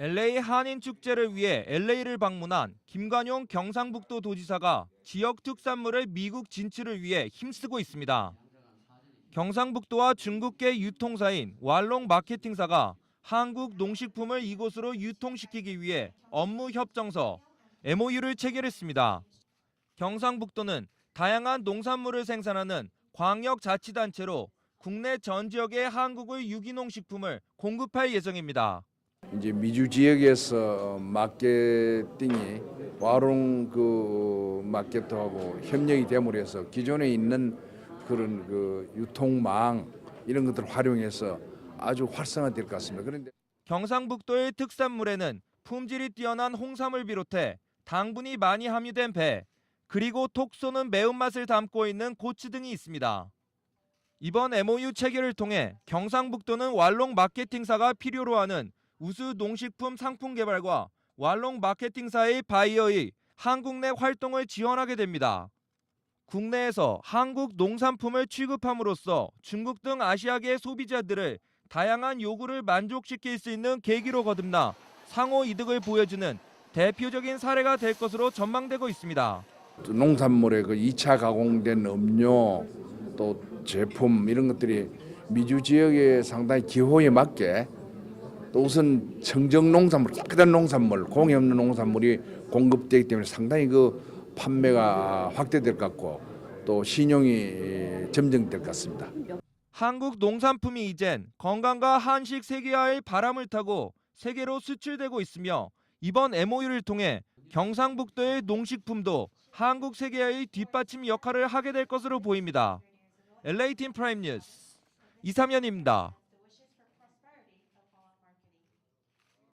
LA 한인 축제를 위해 LA를 방문한 김관용 경상북도 도지사가 지역 특산물의 미국 진출을 위해 힘쓰고 있습니다. 경상북도와 중국계 유통사인 왈롱 마케팅사가 한국 농식품을 이곳으로 유통시키기 위해 업무 협정서 MOU를 체결했습니다. 경상북도는 다양한 농산물을 생산하는 광역자치단체로 국내 전 지역의 한국의 유기농 식품을 공급할 예정입니다. 이제 미주 지역에서 마케팅이 와롱 그 마케트하고 협력이 됨으로 해서 기존에 있는 그런 그 유통망 이런 것들을 활용해서 아주 활성화될 것 같습니다. 그런데 경상북도의 특산물에는 품질이 뛰어난 홍삼을 비롯해 당분이 많이 함유된 배, 그리고 톡 쏘는 매운맛을 담고 있는 고추 등이 있습니다. 이번 MOU 체결을 통해 경상북도는 왈롱 마케팅사가 필요로 하는 우수 농식품 상품 개발과 왈롱 마케팅사의 바이어의 한국 내 활동을 지원하게 됩니다. 국내에서 한국 농산품을 취급함으로써 중국 등 아시아계 소비자들을 다양한 요구를 만족시킬 수 있는 계기로 거듭나 상호 이득을 보여주는 대표적인 사례가 될 것으로 전망되고 있습니다. 또 농산물의 그 2차 가공된 음료 또 제품 이런 것들이 미주 지역의 상당히 기호에 맞게 또 우선 청정 농산물 깨끗한 농산물 공해 없는 농산물이 공급되기 때문에 상당히 그 판매가 확대될 것 같고 또 신용이 점증될 것 같습니다. 한국 농산품이 이젠 건강과 한식 세계화의 바람을 타고 세계로 수출되고 있으며 이번 MOU를 통해 경상북도의 농식품도 한국 세계화의 뒷받침 역할을 하게 될 것으로 보입니다. LA팀 프라임 뉴스 이삼현입니다.